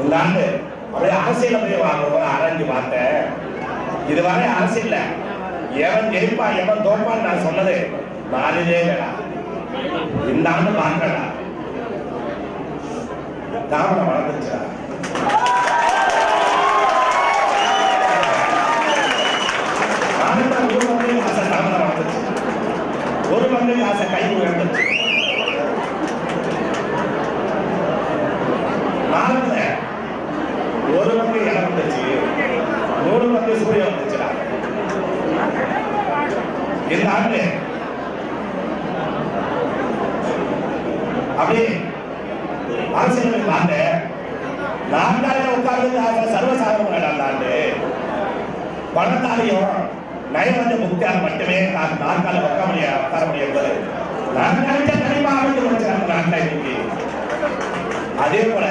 இந்த ஆண்டு அப்படியே அரசியல போய் வாங்க ஆராய்ஞ்சு பார்த்தேன் இதுவரை அரசியல்ல. எவன் ஜெயிப்பா எவன் தோப்பான்னு நான் சொன்னது மாறினே இல்லடா இந்த ஆண்டு மாற்றடா தாமரை வளர்ந்துச்சா ஒரு பங்கு ஆசை தாமரை வளர்ந்துச்சு ஒரு மந்திரி ஆசை கை உயர்ந்துச்சு ஒரு மந்திரி இடம் வந்துச்சு நூறு மந்திரி சூரிய வந்துச்சுடா. இந்த ஆண்டு. அப்படியே அரசியல் ஆண்டு நான்காயிரம் உட்கார்ந்து சர்வசாதாரண இடம் ஆண்டு. பணத்தாலையும் நயவந்த முக்தியால் மட்டுமே நான் நாற்கால உட்கார முடியாது உட்கார முடியாது நான் நினைச்ச கண்டிப்பா அமைச்சு வச்சாங்க நாட்டில் இன்னைக்கு அதே போல